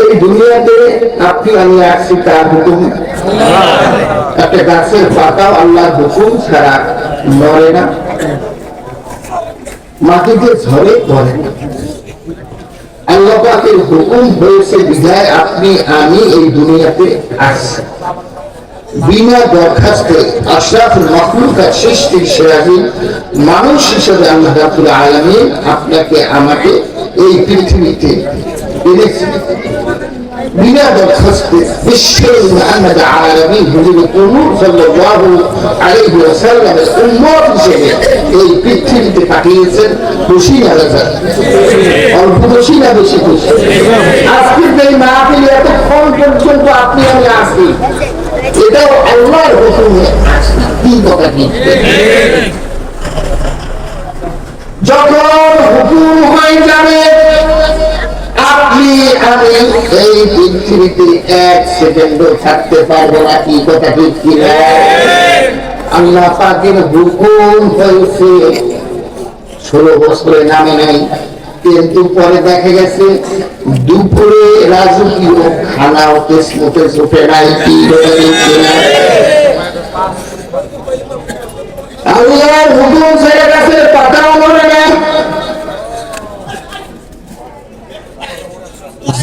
এই দুনিয়াতে আপনি আমি আসছি তার হুকুম। একটা গাছের আল্লাহর হুকুম ছাড়া না। মাটিতে ঝরে পড়ে না। আল্লাহ পাকের হুকুম হয়েছে বিধায় আপনি, আমি এই দুনিয়াতে আসছি বিনা দরখাস্তে আশরাফ মখলুকাত সৃষ্টির সেরাজি মানুষ হিসেবে আল্লাহ রাব্বুল আলামিন আপনাকে, আমাকে এই পৃথিবীতে এনেছে বিনা দরখাস্তে বিশ্বের মুহাম্মদ আলামিন হুজুর কুমুর সাল্লাল্লাহু আলাইহি ওয়াসাল্লামের উম্মত হিসেবে এই পৃথিবীতে পাঠিয়েছেন খুশি না রাজা অল্প খুশি না বেশি খুশি আজকের এই মাহফিলে এতক্ষণ পর্যন্ত আপনি আমি আসি এটাও আল্লাহর হুকুমে আসি কথা কি? যখন হুকুম হয়ে যাবে আমি এই পৃথিবীতে এক থাকতে পারব না, কি কথা ঠিক কিনা? আল্লাহ পাকের হুকুম হয়েছে, ষোলো বছরে নামে নাই, কিন্তু পরে দেখা গেছে, দুপুরে রাজকীয় খানাও কিসমতে চোখে নাই, কি আল্লাহর হুকুম ছেড়ে গেছে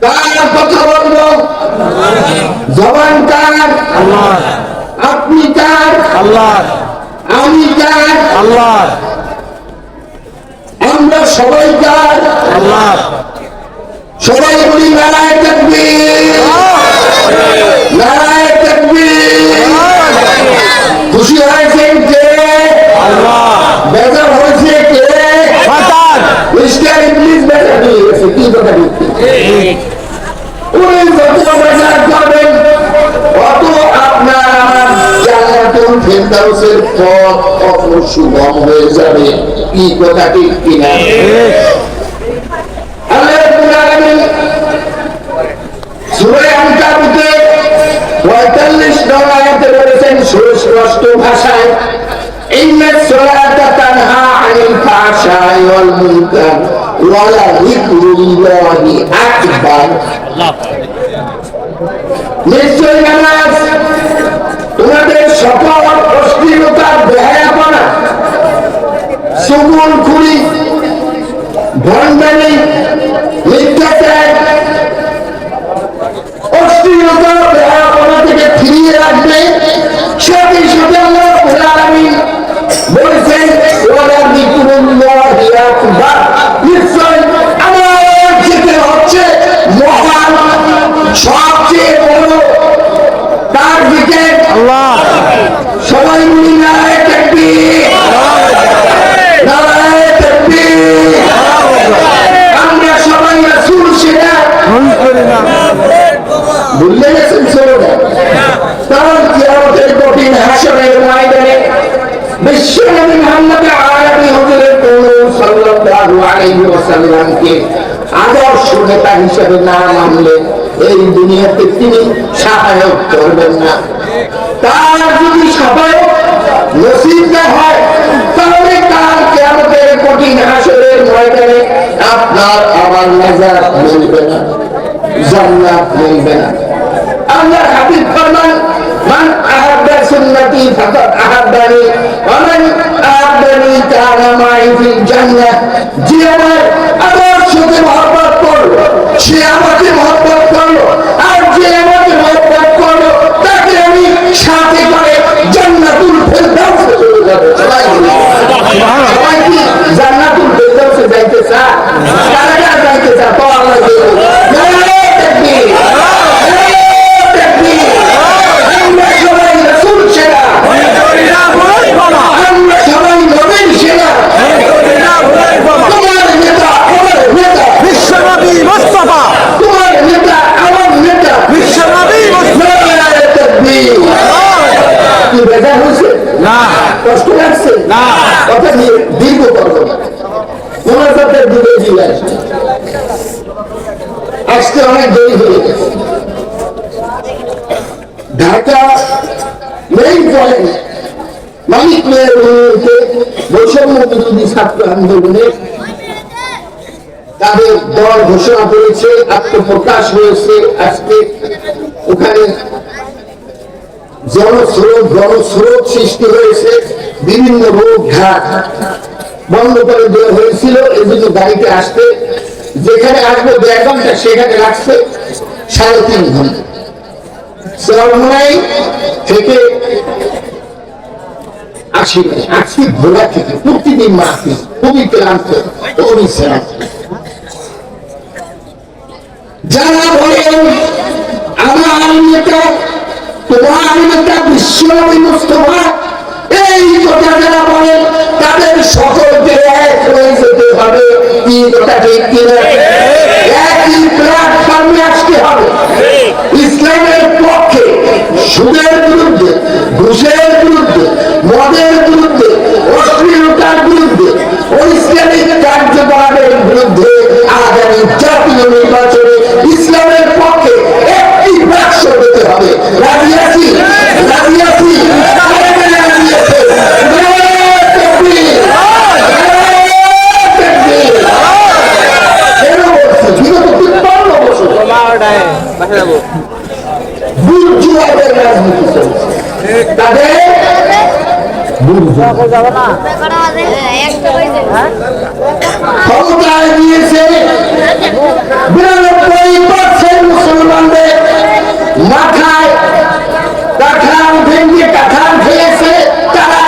কার কথা বলব? জবান কার? আপনি কার? আল্লাহ। আমি কার? আল্লাহ। আমরা সবাই কার? আল্লাহ। সবাই বলি নারায় তাকবীর। নারায় তাকবীর। যাবে। কি কথা ঠিক কিনা? আল্লাহ রাব্বুল আলামিন সূরা আনকাবুতে 45 নং আয়াতে বলেছেন, সুস্পষ্ট ভাষায় ইন্না সলাতা তানহা আনিল ফাহশাই ওয়াল মুনকার। ওয়া লা যিকরুল্লাহি নিশ্চয় নামাজ তোমাদের সকল অশ্লীলতার বেহায়াপনা সুগুল খুরি ভণ্ডামি, মিথ্যাচার অশ্লীলতা বেহায়াপনা থেকে ফিরিয়ে রাখবে সাথে সাথে আল্লাহ রাব্বুল ভুলে গেছেন ছেলেরা কারণ কিয়ামতের কঠিন হাসরের ময়দানে বিশ্বনবী মুহাম্মদ আরবি হুজুরের কোন সাল্লাল্লাহু ওয়াসাল্লামকে আদর্শ নেতা হিসেবে না মানলে এই দুনিয়াতে তিনি সহায়ক করবেন না। তার যদি সহায়ক নসিব হয়, তাহলে কিয়ামতের কঠিন হাসরের ময়দানে আপনার আমার মিলবে না, জান্নাত মিলবে না। আল্লাহ হাবিব ফরমান, মান আহাব্বা সুন্নতি ফাকাদ আহাব্বানি, ওয়া মান আহাব্বানি ফিল জান্নাহ যে সে আমাকে মহব্বত আর যে আমাকে মহব্বত করল আমি সাথে করে জান্নাতুল ফেরদাউসে চলে যাব। সবাই সবাই কি? জান্নাতুল ফেরদাউসে যাইতে চায়? তো আল্লাহ যারা না। কথা দিয়ে দীর্ঘ করব না মোনাজাতের দিকে দিয়ে আসবে আজকে অনেক দেরি হয়ে গেছে। ঢাকা মেইন পয়েন্ট মালিক বিরুদ্ধে বৈষম্য বিরোধী ছাত্র আন্দোলনে তাদের দল ঘোষণা করেছে, আত্মপ্রকাশ হয়েছে আজকে। ওখানে জনস্রোত জনস্রোত সৃষ্টি হয়েছে। বিভিন্ন রোগ, ঘাট বন্ধ করে দেওয়া হয়েছিল। এই জন্য গাড়িতে আসতে, যেখানে আসবে দু এক ঘণ্টা, সেখানে রাখছে সাড়ে তিন ঘণ্টা। থেকে আসি আসি ভোলা থেকে প্রতিদিন মাসি খুবই ক্লান্ত পরিশ্রম যারা বলেন আমার নেতা, তোমার নেতা বিশ্বনবী মুস্তফা এই কথা যারা বলেন তাদের সকলকে এক হয়ে যেতে হবে। কি কথা ঠিক কিনা একই প্ল্যাটফর্মে আসতে হবে। ইসলামের পক্ষে সুদের বিরুদ্ধে ঘুষের বিরুদ্ধে মদের বিরুদ্ধে অশ্লীলতার বিরুদ্ধে ইসলামিক কার্যকলাপের বিরুদ্ধে আগামী জাতীয় নির্বাচনে ইসলামের পক্ষে একটি বাক্স দিতে হবে রাজি আছি রাজি আছি আরেকজন রাজি আছে। নারায়ে তাকবীর! নারায়ে তাকবীর! কেন বলছি? বিগত তিপ্পান্ন বছর বারোটায় বাসা যাব বুর্জুয়াদের রাজনীতি চলছে তাদের যাব না ক্ষমতায় দিয়েছে বিরানব্বই পার্সেন্ট মুসলমানদের মাথায় কাঠাল ভেঙে কাঠাল খেয়েছে তারা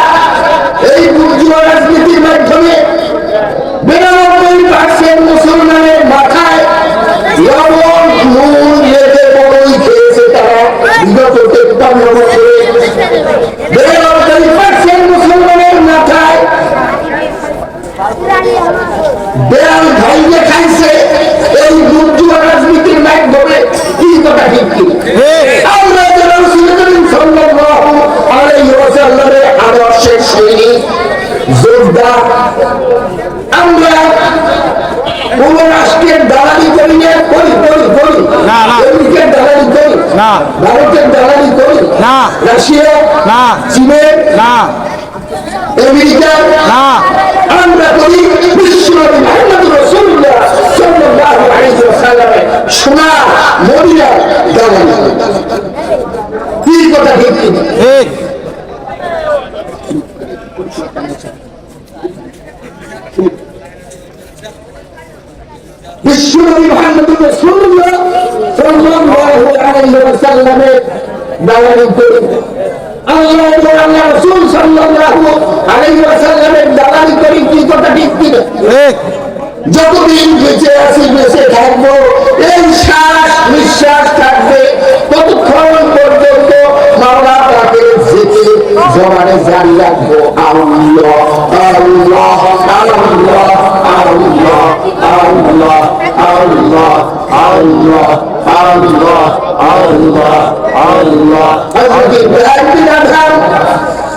এই বুর্জুয়া রাজনীতির মাধ্যমে বিরানব্বই পার্সেন্ট মুসলমানের মাথায় লবণ নুন লেগে বড়ই খেয়েছে তারা বিগত তেপ্পান্ন বছরে বিরানব্বই পার্সেন্ট মুসলমানের মাথায় বেড়াল ভাইয়ে খাইছে এই বুর্জুয়া রাজনীতির মাধ্যমে কি কথা ঠিক কি আমরা যারা রাসূল করিম সাল্লাল্লাহু আলাইহি ওয়াসাল্লামের আদর্শের সৈনিক যোদ্ধা আমরা কোন রাষ্ট্রের দালালি করি না করি করি করি না, না। আমেরিকার দালালি করি না। ভারতের দালালি করি না। রাশিয়া না। চীনের না আমেরিকা না আমরা করি বিশ্বনবী মুহাম্মদ রাসূলুল্লাহ সাল্লাল্লাহু আলাইহি ওয়াসাল্লামের সোনা মদিনা দালালি কি কথা ঠিক ঠিক যতদিন বেঁচে আছি বেঁচে থাকব এই শ্বাস নিঃশ্বাস থাকবে ততক্ষণ পর্যন্ত জমানে জারি রাখব আল্লাহ আল্লাহ আল্লাহ আল্লাহ আল্লাহ আল্লাহ আল্লাহ আল্লাহ আল্লাহ আল্লাহ। হযরত ইব্রাহিম আদহাম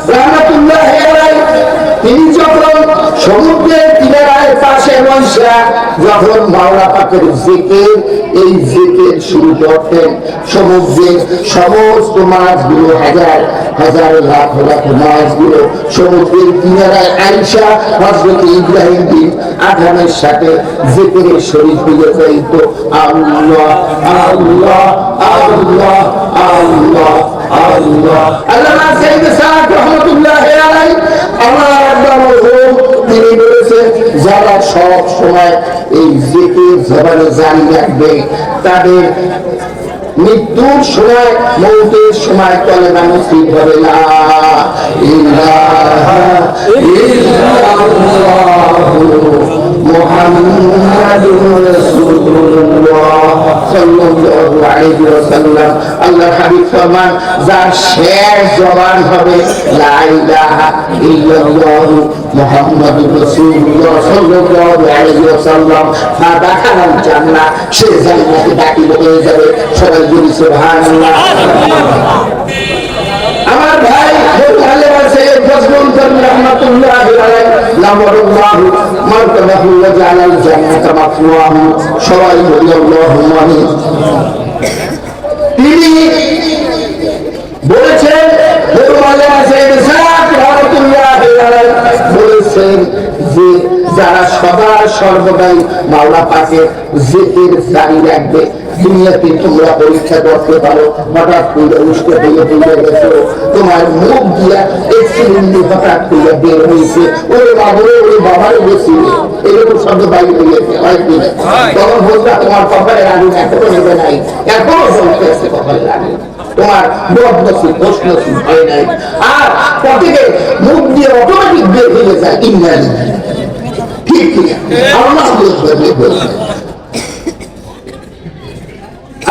রাহমাতুল্লাহ আলাইহি তিনি যখন সমুদ্রের কিনারায় পাশে যখন মাওলা পাকের জিকির, এই জিকির শুরু করতেন সমুদ্রের সমস্ত মাছগুলো, হাজার হাজার লাখ লাখ মাছগুলো সমুদ্রের কিনারায় আইসা হজরত ইব্রাহিম বিন আধামের সাথে জিকিরের শরীর হয়ে যাইত। আল্লাহ আল্লাহ আল্লাহ আল্লাহ আল্লাহ। আল্লাহ সাহেব রহমতুল্লাহ আলাইহি আমার তিনি বলেছেন যারা সব সময় এই জিকির জবানে জারি রাখবে, তাদের মৃত্যুর সময়, মৌতের সময় কলেমা নসিব হবে না। সবাই আমার ভাই আলাইহি। ওয়া জাআলাল জান্নাতা মাথওয়াহু সবাই বলি আমিন তিনি বলেছেন আলাইহি বলেছেন যে যারা সদা সর্বদাই মাওলা পাকের জিকির জারি রাখবে দুনিয়াতে তোমরা পরীক্ষা করতে পারো, হঠাৎ করে উষ্কে হয়ে হয়ে গেছো। তোমার মুখ দিয়া এক্সিডেন্টলি হঠাৎ করে বের হয়েছে। ওরে বাবরে ওরে বাবারে বেশি এরকম শব্দ বাইরে হয়েছে হয় কি? তখন বলতা তোমার কপালের আগুন এখনও নেবে নাই, এখনও জ্বলতে আছে কপালের আগুন তোমার বদনসিব বসনসিব হয় নাই। আর প্রত্যেকে মুখ দিয়ে অটোমেটিক বের হয়ে যায় ইংরাজি। ঠিক ঠিক আল্লাহ বলছে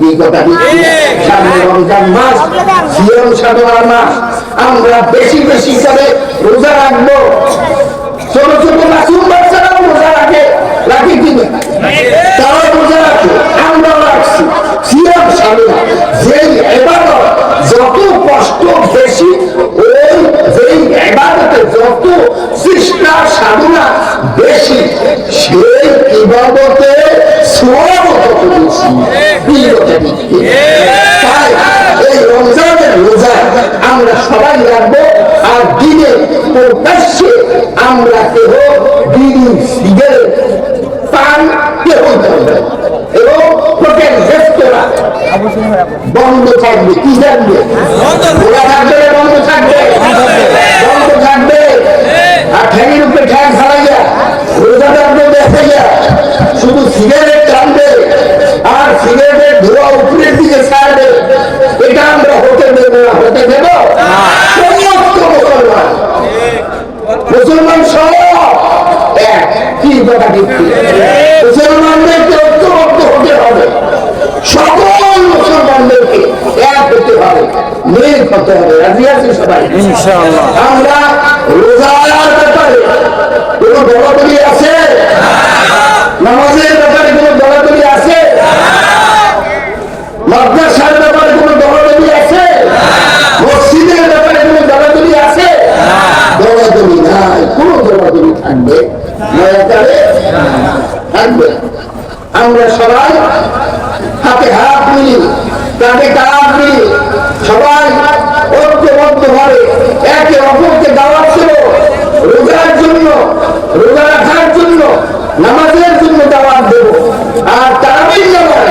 কি কথা সামনে রমজান মাস সিয়ম সাধনার মাস। আমরা বেশি বেশি করে রোজা রাখব। ছোট ছোট মাসুম বাচ্চারাও রোজা রাখে। রাখি কিনা তারাও রোজা রাখে আমরাও রাখছি। সিয়াম সাধনা যেই এবাদত যত কষ্ট বেশি ওই যেই এবাদতে যত চেষ্টা সাধনা বেশি সেই ইবাদতে সবাই রাখব আর দিনে প্রকাশ্যে আমরা কেহ বিড়ি পান কেহ আর সিগারেট আর সিগারেটের ধোয়া উপরের দিকে ছাড়বে এটা আমরা হতে দেবো না হতে দেব সমস্ত মুসলমান মুসলমান সব এক কি কথা মুসলমানদেরকে ঐক্যবদ্ধ হতে হবে। সকল মুসলমানদেরকে এক হতে হবে। মেয়ের হতে হবে। রাজি আছি সবাই? আমরা রোজার ব্যাপারে কোন বড় আছে? নামাজের ব্যাপারে কোন দলাদলি আছে মাদ্রাসার ব্যাপারে কোন দলাদলি আছে মসজিদের ব্যাপারে কোন দলাদলি আছে দলাদলি নাই কোন দলাদলি থাকবে নয়াকারে থাকবে আমরা সবাই হাতে হাত মিলি কাঁধে কাঁধ মিলি সবাই ঐক্যবদ্ধ ভাবে একে অপরকে দাওয়াত দেব রোজার জন্য রোজা রাখার জন্য নামাজের জন্য দাওয়াত দেব। আর তারাবির নামাজ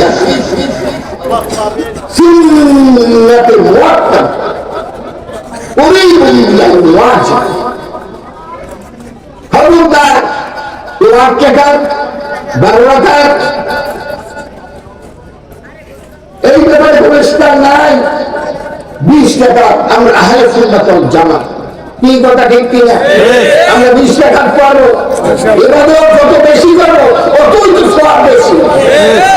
না সুন্নাতে মুআক্কাদ উরিদু বিল ওয়াজিব তোমার এই ব্যাপারে কোনো স্থান নাই। বিশ টাকা আমরা আহলে সুন্নাত ওয়াল জামাত। কি কথা ঠিক কিনা? আমরা বিশ টাকা পারব এবারেও যত বেশি করব অতই তো সব বেশি।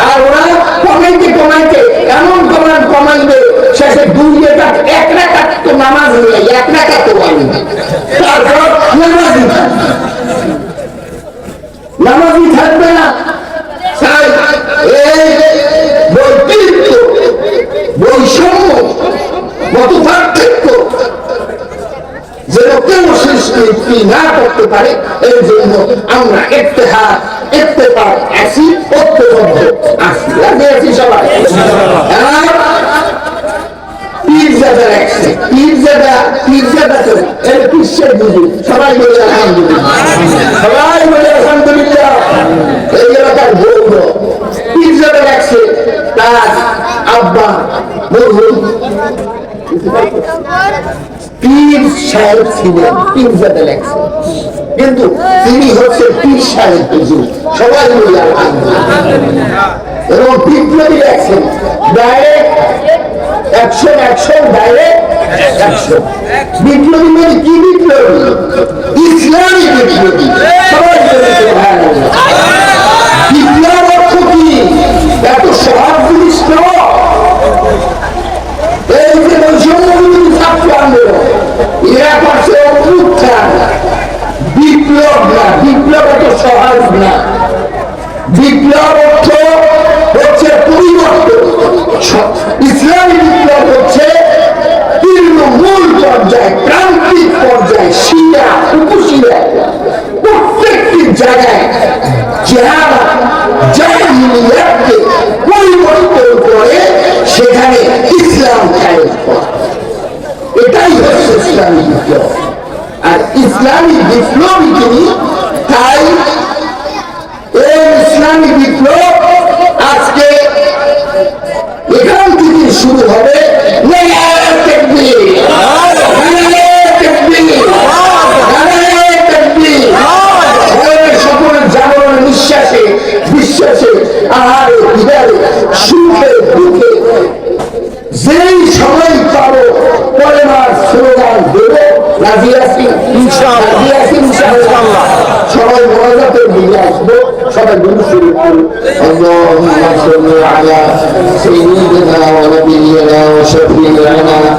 আর ওরা কমাইতে কমাইতে এমন কমান কমাইবে শেষে দুই টাকা এক টাকা তো নামাজ নেই এক টাকা তো আনবে তারপর নামাজ নামাজি থাকবে না তাই এই বৈপরীত্য বৈষম্য মত পার্থক্য যেন কেউ সৃষ্টি না করতে পারে এই জন্য আমরা ইত্তেহাদ ইত্তেফাক আছি ঐক্যবদ্ধ আছি রাজি আছি সবাই আর পীরজাদা রাখছে পীরজাদা পীরজাদা তো এর কিসের বুঝি সবাই বলে আলহামদুলিল্লাহ। সবাই বলে আলহামদুলিল্লাহ। এই এলাকার গৌর পীরজাদা রাখছে তার আব্বা মরহুম পীর সাহেব ছিলেন লেখছেন কিন্তু তিনি হচ্ছে পীর সাহেব সবাই মিলে এবং বিপ্লবী লেখছেন ডাইরেক্ট একশো একশো ডাইরেক্ট একশো বিপ্লবী মানে কি বিপ্লবী? ইসলামী বিপ্লবী। বিপ্লব سيدنا ونبينا وشفيعنا